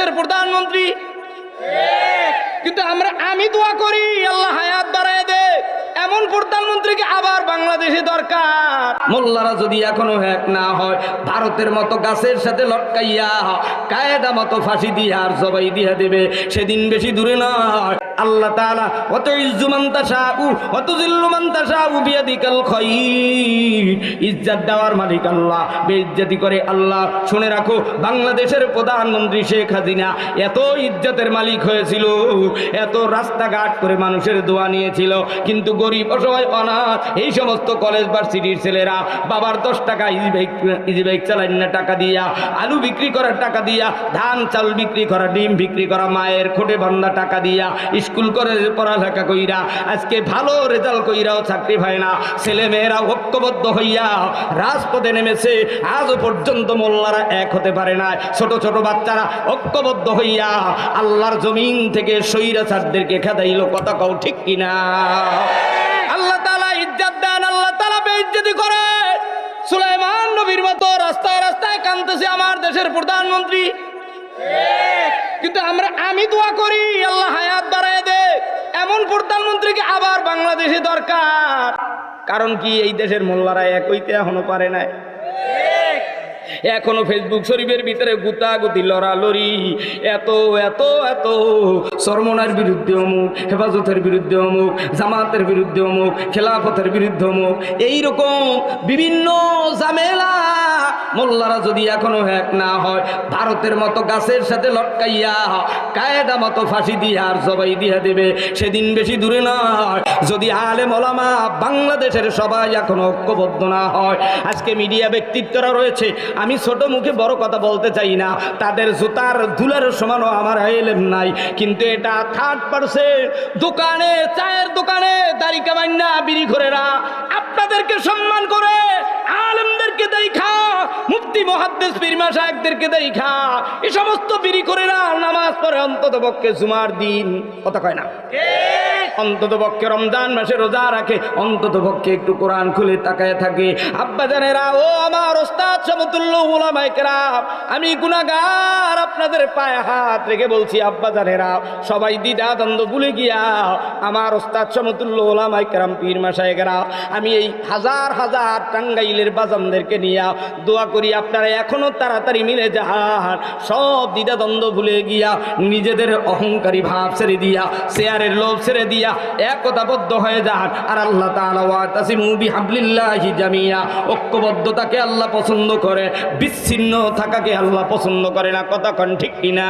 দেশের প্রধানমন্ত্রী। কিন্তু আমরা, আমি দোয়া করি, আল্লাহ হায়াত বাড়ায় দে। এমন প্রধানমন্ত্রীকে আবার বাংলাদেশে দরকার। মোল্লারা যদি এখনও হ্যাক না হয়, ভারতের মতো গাছের সাথে লটকাইয়া কায়দা মতো ফাঁসি দিয়ে আর সবাই দিয়া দেবে, সেদিন বেশি দূরে নয় আল্লাহ তাআলা অত ইজ্জুমান তাশাউ অত জিল্লুমান তাশাউ বিয়াদিকাল খায়র ইজ্জত দেওয়ার মালিক আল্লাহ। বেইজ্জতি করে আল্লাহ, শুনে রাখো, বাংলাদেশের প্রধানমন্ত্রী শেখ হাসিনা এত ইজ্জাতের মালিক হয়েছিল, এত রাস্তাঘাট করে মানুষের দোয়া নিয়েছিল, কিন্তু গরিব, অসহায়, অনাথ, এই সমস্ত কলেজ ভার্সিটির ছেলেরা বাবার দশ টাকা ইজি বাইক ইজি বাইক চালাই না, টাকা দিয়া, আলু বিক্রি করার টাকা দিয়া, ধান, চাল বিক্রি করা, ডিম বিক্রি করা, মায়ের খোটে বান্ধা টাকা দিয়া স্কুল করে পড়ালেখা কইরা, আজকে ভালো রেজাল্ট কইরাও চাকরি হয় না ছেলে মেয়েরা ঐক্যবদ্ধ হইয়া রাজপথে নেমেছে। আজও পর্যন্ত মোল্লারা এক হতে পারে না। ছোট ছোট বাচ্চারা ঐক্যবদ্ধ হইয়া আল্লাহর জমিন থেকে সৈরাচারদেরকে খেদাইলো। কথা কও ঠিক কিনা? আল্লাহ তালা ইজ্জত দেন, আল্লাহ তালা বেইজ্জতি করে। সুলাইমান নবীর মতো রাস্তায় রাস্তায় কানতেছে আমার দেশের প্রধানমন্ত্রী। কিন্তু আমরা, আমি দোয়া করি, আল্লাহ হায়াত বাড়ায় দে। এমন প্রধানমন্ত্রীকে আবার বাংলাদেশে দরকার। কারণ কি এই দেশের মোল্লারা এক হইতে এখনও পারে নাই? এখনও ফেসবুক শরীফের ভিতরে গুতাগুতি, লড়ালড়ি। এত এত এত। সরমনার বিরুদ্ধে অমুক, হেফাজতের বিরুদ্ধে অমুক, জামাতের বিরুদ্ধে অমুক, খেলাফতের বিরুদ্ধে অমুক। এইরকম বিভিন্ন ঝামেলা মোল্লারা যদি এখনও হ্যাক না হয়, ভারতের মতো গাছের সাথে লটকাইয়া কায়দা মতো ফাঁসি দিয়ে আর সবাই দিয়া দেবে, সেদিন বেশি দূরে নয় যদি আলে মলামা বাংলাদেশের সবাই এখনও ঐক্যবদ্ধ না হয়, আজকে মিডিয়া ব্যক্তিত্বরা রয়েছে আমি ছোট মুখে বড় কথা বলতে চাই না। তাদের জুতার ধুলার সমানও আমার এলেম নাই। কিন্তু এটা থার্ড পার্সেন্ট দোকানে, চায়ের দোকানে দাড়ি কামান্না বিড়ি ঘরেরা আপনাদেরকে সম্মান করে, আলেমদেরকে দেখা, মুফতি মহাদ্দেশ পীরমা সাহেবদেরকে দেখা। এই সমস্ত বিড়ি করেরা নামাজ পড়ে অন্তত পক্ষে জুমার দিন। কথা কয় না। অন্তত পক্ষে রমজান মাসে রোজা রাখে অন্তত পক্ষে একটু কোরআন খুলে তাকায় থাকে। আব্বা জানেরা, ও আমার ওস্তাদ সমতুল্য ওলামাইকেরা আমি গুনাগার আপনাদের পায়ে হাত রেখে বলছি, আব্বা জানেরা, সবাই দ্বিধা দ্বন্দ্ব ভুলে গিয়া আমার ওস্তাদ সমতুল্য ওলামাইকেরাম পীর মাসায়কেরা আমি এই হাজার হাজার টাঙ্গাইলের বাজানদেরকে নিয়ে দোয়া করি, আপনারা এখনও তাড়াতাড়ি মিলে যান। সব দ্বিধা দ্বন্দ্ব ভুলে গিয়া নিজেদের অহংকারী ভাব ছেড়ে দিয়া শেয়ারের লোভ ছেড়ে দিয়া একতাবদ্ধ হয়ে যান। আর আল্লাহ তাআলা ওয়া তাসিমু বিহাবলিল্লাহি জামিয়া, ঐক্যবদ্ধতাকে আল্লাহ পছন্দ করে, বিচ্ছিন্ন থাকাকে আল্লাহ পছন্দ করে না, কথা ঠিক কিনা?